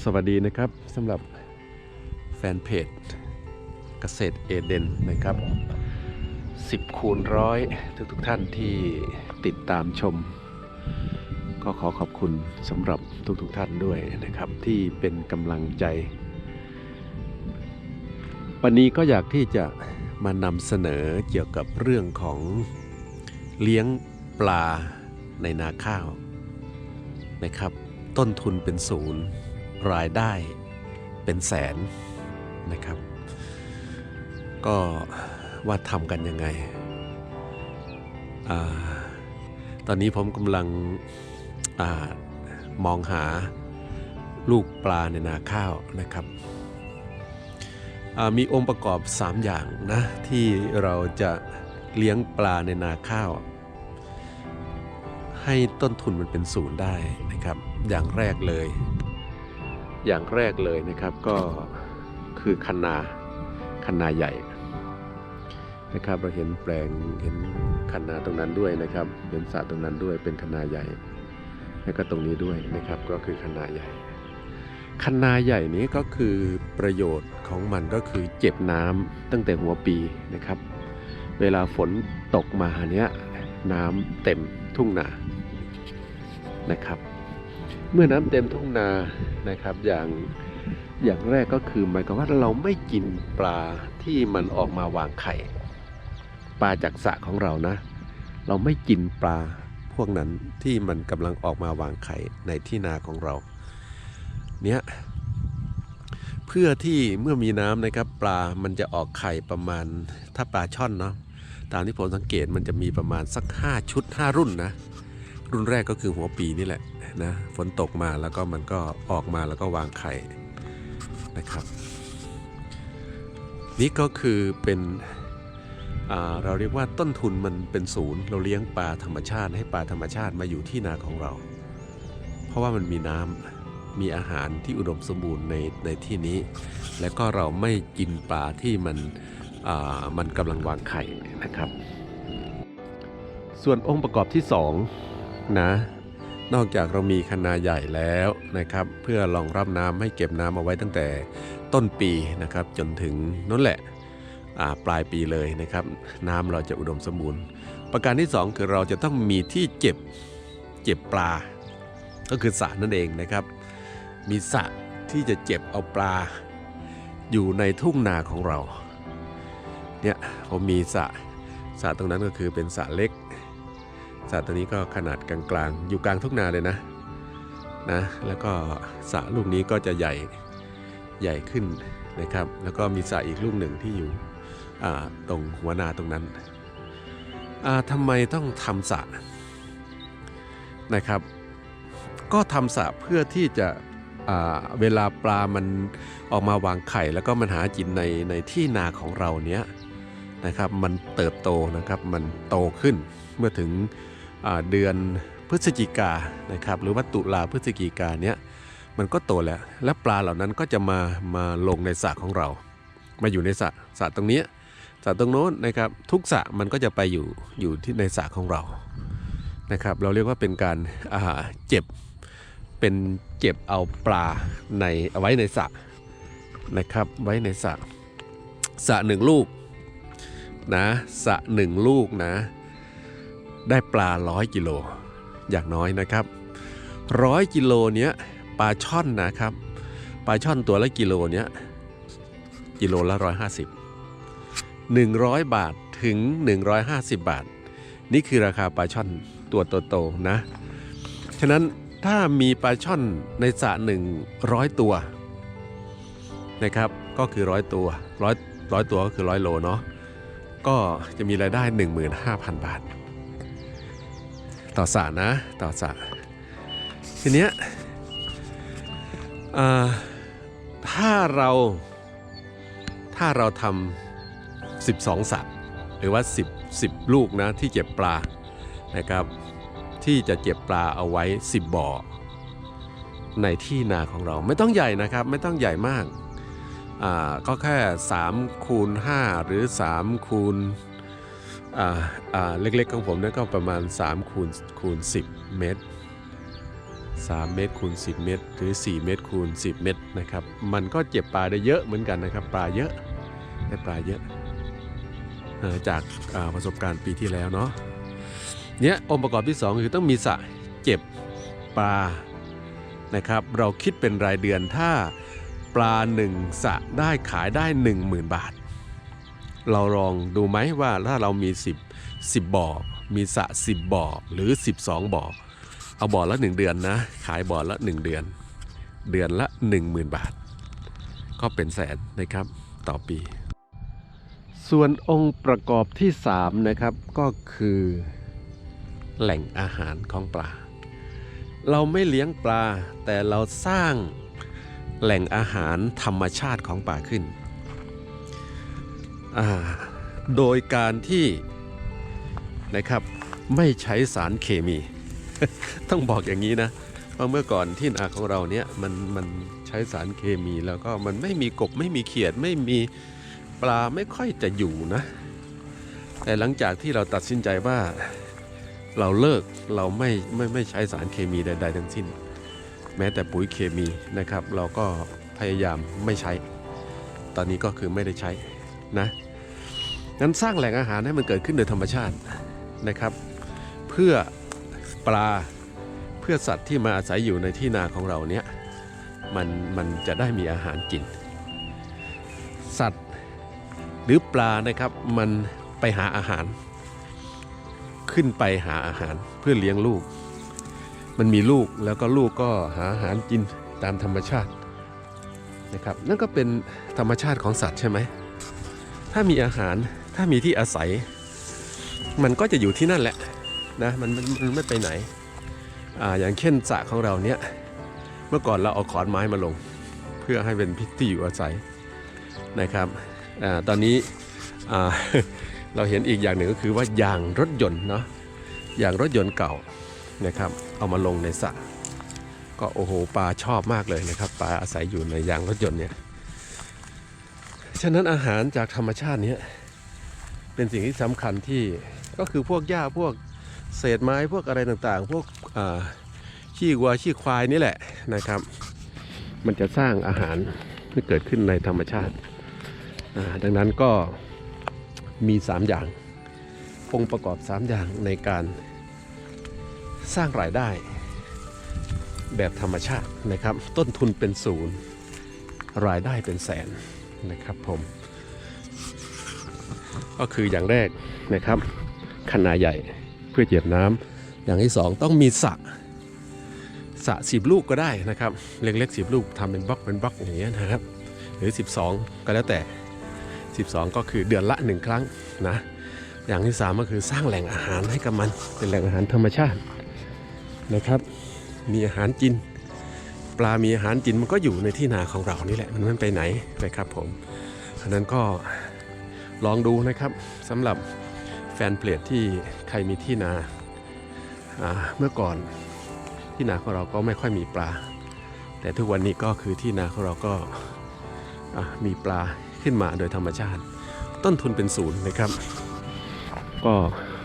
สวัสดีนะครับสำหรับแฟนเพจเกษตรเอเดนนะครับ 10 คูณร้อยทุกทุกๆท่านที่ติดตามชม ก็ขอขอบคุณสำหรับทุกทุกๆท่านด้วยนะครับ ที่เป็นกำลังใจ วันนี้ก็อยากที่จะมานำเสนอเกี่ยวกับเรื่องของเลี้ยงปลาในนาข้าวนะครับ ต้นทุนเป็นศูนย์ รายได้เป็นแสนนะครับ ก็ว่าทำกันยังไงอตอนนี้ผมกำลังอมองหาลูกปลาในนาข้าวนะครับ มีองค์ประกอบ 3 อย่างนะ ที่เราจะเลี้ยงปลาในนาข้าว ให้ต้นทุนมันเป็นศูนย์ได้นะครับ อย่างแรกเลย อย่างแรกเลยนะครับก็คือคันนาคันนาใหญ่นะครับเราเห็นแปลงเห็นคันนาตรงนั้นด้วยนะครับ เห็นสระตรงนั้นด้วยเป็นคันนาใหญ่แล้วก็ตรงนี้ด้วยนะครับก็คือคันนาใหญ่คันนาใหญ่นี้ก็คือประโยชน์ของมันก็คือเจ็บน้ำตั้งแต่หัวปีนะครับ เวลาฝนตกมาเนี้ยน้ำเต็มทุ่งนานะครับ เมื่อน้ำเต็มทุ่งนานะครับ อย่างอย่างแรกก็คือหมายความว่าเราไม่กินปลาที่มันออกมาวางไข่ ปลาจากสระของเรานะ เราไม่กินปลาพวกนั้นที่มันกำลังออกมาวางไข่ในที่นาของเรา เนี้ยเพื่อที่เมื่อมีน้ำนะครับ ปลามันจะออกไข่ประมาณถ้าปลาช่อนเนาะตามที่ผมสังเกตมันจะมีประมาณสัก 5 ชุด 5 รุ่นนะ รุ่นแรกก็คือหัวปีนี่แหละ นะฝนตกมาแล้วก็มันก็ออกมาแล้วก็วางไข่นะครับ นี่ก็คือเป็นเราเรียกว่าต้นทุนมันเป็นศูนย์ เราเลี้ยงปลาธรรมชาติให้ปลาธรรมชาติมาอยู่ที่นาของเรา เพราะว่ามันมีน้ำมีอาหารที่อุดมสมบูรณ์ในในที่นี้ แล้วก็เราไม่กินปลาที่มันมันกำลังวางไข่นะครับ ส่วนองค์ประกอบที่สองนะ นอกจากเรามีคนาใหญ่แล้วนะครับ เพื่อรองรับน้ำให้เก็บน้ำเอาไว้ตั้งแต่ต้นปีนะครับ จนถึงนั่นแหละปลายปีเลยนะครับ น้ำเราจะอุดมสมบูรณ์ ประการที่สองคือเราจะต้องมีที่เจ็บเจ็บปลา ก็คือสระนั่นเองนะครับ มีสระที่จะเจ็บเอาปลา อยู่ในทุ่งนาของเราเนี่ยผมมีสระสระตรงนั้นก็คือเป็นสระเล็ก สระตัวนี้ก็ขนาดกลางๆ อยู่กลางทุ่งนาเลยนะนะ แล้วก็สระลูกนี้ก็จะใหญ่ใหญ่ขึ้นนะครับ แล้วก็มีสระอีกลูกหนึ่งที่อยู่ตรงหัวนาตรงนั้นอ่าทำไมต้องทำสระนะครับ ก็ทำสระเพื่อที่จะเวลาปลามันออกมาวางไข่ แล้วก็มันหากินในในที่นาของเราเนี้ยนะครับ มันเติบโตนะครับ มันโตขึ้นเมื่อถึง เดือนพฤศจิกานะครับหรือว่าตุลาพฤศจิกาเนี้ยมันก็โตแล้ว และปลาเหล่านั้นก็จะมามาลงในสระของเรา มาอยู่ในสระสระตรงนี้สระตรงโน้นนะครับทุกสระมันก็จะไปอยู่อยู่ที่ในสระของเรานะครับ เราเรียกว่าเป็นการอ่าเจ็บเป็นเจ็บเอาปลาในเอาไว้ในสระนะครับ ไว้ในสระสระหนึ่งลูกนะสระหนึ่งลูกนะ ได้ปลาร้อยกิโลอย่างน้อยนะครับร้อยกิโลเนี้ยปลาช่อนนะครับปลาช่อนตัวละกิโลเนี้ยกิโลละร้อยห้าสิบหนึ่งร้อยบาทถึง150บาท นี่คือราคาปลาช่อนตัวโตๆนะฉะนั้นถ้ามีปลาช่อนในสระหนึ่งร้อยตัวนะครับก็คือร้อยตัวร้อยร้อยตัวก็คือร้อยโลเนาะก็จะมีรายได้ 15,000 บาท ต่อสระนะ ต่อสระทีเนี้ยถ้าเราถ้าเราทำ12สระหรือว่า 10 10 ลูกนะที่เก็บปลานะครับ ที่จะเก็บปลาเอาไว้ 10 บ่อ ในที่นาของเราไม่ต้องใหญ่นะครับไม่ต้องใหญ่มากอ่าก็แค่3คูณ5หรือ3คูณ เล็กๆของผมเนี่ยก็ประมาณ3คูณคูณ10 เมตร 3 เมตรคูณ10 เมตร หรือ 4 เมตรคูณ10 เมตรนะครับ มันก็เจ็บปลาได้เยอะเหมือนกันนะครับ ปลาเยอะได้ปลาเยอะจากาประสบการณ์ปีที่แล้วเนาะเนี้ยองค์ประกอบที่ 2 คือต้องมีสระเจ็บปลานะครับ เราคิดเป็นรายเดือนถ้าปลา 1สระได้ขายได้ 10,000 บาท เราลองดูไหมว่าถ้าเรามี 10 10บ่อ มีสระ10 บ่อหรือ 12 บ่อ เอาบ่อละ 1 เดือนนะ ขายบ่อละ 1 เดือน เดือนละ 10,000 บาท ก็เป็นแสนนะครับต่อปี ส่วนองค์ประกอบที่ 3 นะครับก็คือ แหล่งอาหารของปลา เราไม่เลี้ยงปลาแต่เราสร้างแหล่งอาหารธรรมชาติของปลาขึ้น โดยการที่นะครับไม่ใช้สารเคมี ต้องบอกอย่างนี้นะเพราะเมื่อก่อนที่นาของเราเนี่ยมันมันใช้สารเคมีแล้วก็มันไม่มีกบไม่มีเขียดไม่มีปลาไม่ค่อยจะอยู่นะ แต่หลังจากที่เราตัดสินใจว่าเราเลิกเราไม่ไม่ไม่ใช้สารเคมีใด ๆ ทั้งสิ้น แม้แต่ปุ๋ยเคมีนะครับ เราก็พยายามไม่ใช้ ตอนนี้ก็คือไม่ได้ใช้นะ งั้นสร้างแหล่งอาหารให้มันเกิดขึ้นโดยธรรมชาตินะครับ เพื่อปลาเพื่อสัตว์ที่มาอาศัยอยู่ในที่นาของเราเนี้ยมันมันจะได้มีอาหารกิน สัตว์หรือปลานะครับมันไปหาอาหาร ขึ้นไปหาอาหารเพื่อเลี้ยงลูก มันมีลูกแล้วก็ลูกก็หาอาหารกินตามธรรมชาตินะครับนั่นก็เป็นธรรมชาติของสัตว์ใช่ไหมถ้ามีอาหาร ถ้ามีที่อาศัย มันก็จะอยู่ที่นั่นแหละนะมันมันไม่ไปไหนอ่าอย่างเช่นสระของเราเนี้ยเมื่อก่อนเราเอาขอนไม้มาลง เพื่อให้เป็นพิที่อยู่อาศัยนะครับอาตอนนี้อ่าเราเห็นอีกอย่างหนึ่งก็คือว่ายางรถยนต์เนาะยางรถยนต์เก่านะครับ เอามาลงในสระก็โอ้โหปลาชอบมากเลยนะครับปลาอาศัยอยู่ในยางรถยนต์เนี่ยฉะนั้นอาหารจากธรรมชาติเนี้ย เป็นสิ่งที่สำคัญที่ก็คือพวกหญ้าพวกเศษไม้พวกอะไรต่างๆ พวกอ่าขี้วัวขี้ควายนี่แหละนะครับ มันจะสร้างอาหารที่เกิดขึ้นในธรรมชาติดังนั้นก็มี 3 อย่างองค์ประกอบ 3 อย่างในการสร้างรายได้แบบธรรมชาตินะครับ ต้นทุนเป็นศูนย์ รายได้เป็นแสนนะครับผม ก็คืออย่างแรกนะครับขนาดใหญ่เพื่อเก็บน้ำอย่างที่ 2 ต้องมีสระสระสิบลูกก็ได้นะครับ เล็กๆสิบลูกทำเป็นบล็อกเป็นบล็อกอย่างเงี้ยนะครับ หรือ 12 ก็แล้วแต่ 12 ก็คือเดือนละ 1 ครั้งนะอย่างที่ 3 ก็คือสร้างแหล่งอาหารให้กับมันเป็นแหล่งอาหารธรรมชาตินะครับ มีอาหารกิน ปลามีอาหารกินมันก็อยู่ในที่นาของเรานี่แหละมันไม่ไปไหนนะครับผมฉะนั้นก็ ลองดูนะครับสำหรับแฟนเพลทที่ใครมีที่นาเมื่อก่อนที่นาของเราก็ไม่ค่อยมีปลา แต่ทุกวันนี้ก็คือที่นาของเราก็มีปลาขึ้นมาโดยธรรมชาติ ต้นทุนเป็นศูนย์นะครับ ก็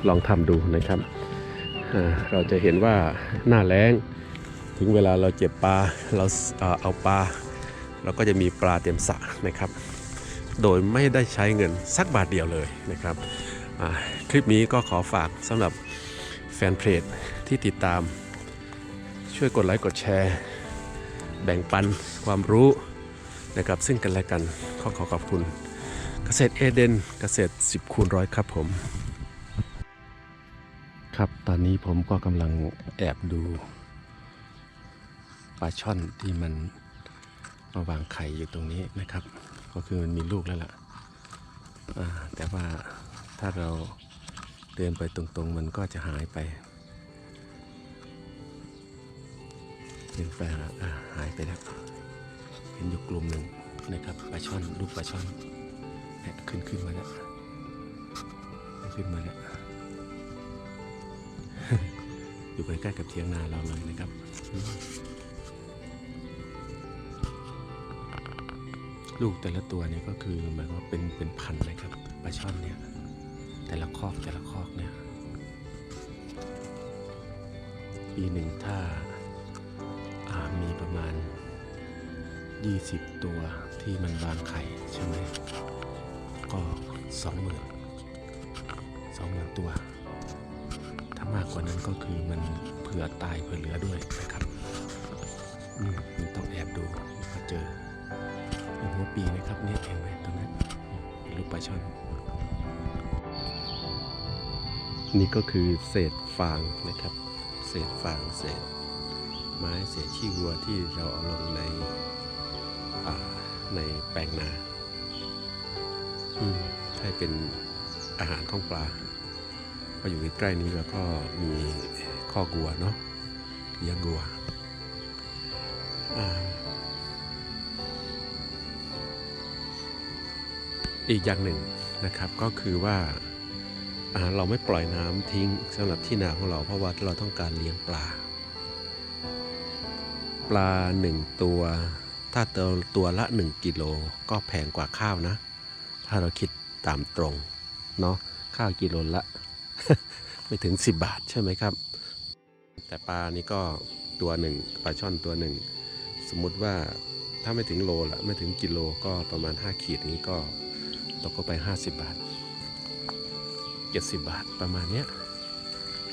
ลองทำดูนะครับเราจะเห็นว่าหน้าแล้งถึงเวลาเราเจ็บปลาเราเอ่อเอาปลาเราก็จะมีปลาเต็มสระนะครับ โดยไม่ได้ใช้เงินสักบาทเดียวเลยนะครับคลิปนี้ก็ขอฝากสำหรับแฟนเพจที่ติดตาม ช่วยกดไลค์กดแชร์ แบ่งปันความรู้นะครับซึ่งกันและกันขอขอขอบคุณ เกษตรเอเดนเกษตร 10คูณร้อยครับผม ครับตอนนี้ผมก็กำลังแอบดูปลาช่อนที่มันมาวางไข่อยู่ตรงนี้นะครับ ก็คือมันมีลูกแล้วล่ะแต่ว่าถ้าเราเดินไปตรงๆ มันก็จะหายไปเดินไปหาอ่าหายไปแล้วเห็นอยู่กลุ่มหนึ่งนะครับปลาช่อนลูกปลาช่อนเนี่ยขึ้นขึ้นมาแล้วขึ้นมาแล้วอยู่ใกล้ๆกับเทียงนาเราเลยนะครับ ลูกแต่ละตัวเนี่ยก็คือหมายความว่าเป็นเป็นพันธุ์นะครับปลาช่อนเนี่ย แต่ละคอกแต่ละคอกเนี่ย ปีหนึ่งถ้าามีประมาณ 20 ตัวที่มันวางไข่ใช่ไหมก็สองหมื่นสองหมื่นตัว ถ้ามากกว่านั้นก็คือมันเผื่อตายเผื่อเหลือด้วยนะครับ อืม มันต้องแอบดูพอเจอ เป็นหัวปีนะครับเนี่ยเห็นไหมตรงนั้นอืมเป็นรูปปลาช่อน นี่ก็คือเศษฟางนะครับ เศษฟางเศษ ไม้เศษขี้วัวที่เราเอาลงในในแปลงนาให้เป็นอาหารของปลาพออยู่ใกล้ๆนี้แล้วก็มีข้อกัวเนาะเลี้ยงวัวอ่า อีกอย่างหนึ่งนะครับก็คือว่าเราไม่ปล่อยน้ำทิ้งสำหรับที่นาของเราเพราะว่าเราต้องการเลี้ยงปลา ปลาหนึ่งตัว ถ้าตัวตัวละ 1กิโลก็แพงกว่าข้าวนะ ถ้าเราคิดตามตรงเนาะข้าวกิโลละ ไม่ถึง 10 บาทใช่ไหมครับ แต่ปลานี่ก็ตัวหนึ่งปลาช่อนตัวหนึ่งสมมุติว่าถ้าไม่ถึงโลละไม่ถึงกิโลก็ประมาณ 5 ขีดนี้ก็ กก็ไป 50 บาท 70 บาทประมาณเนี้ย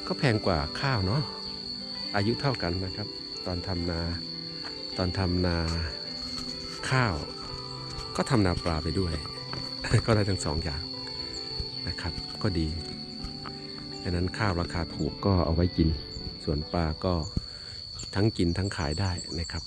ก็แพงกว่าข้าวเนาะอายุเท่ากันนะครับ ตอนทำนาตอนทำนาข้าว ก็ทำนาปลาไปด้วย ก็ได้ทั้งสองอย่างนะครับ ก็ดีดังนั้นข้าวราคาถูกก็เอาไว้กิน ส่วนปลาก็ทั้งกินทั้งขายได้นะครับ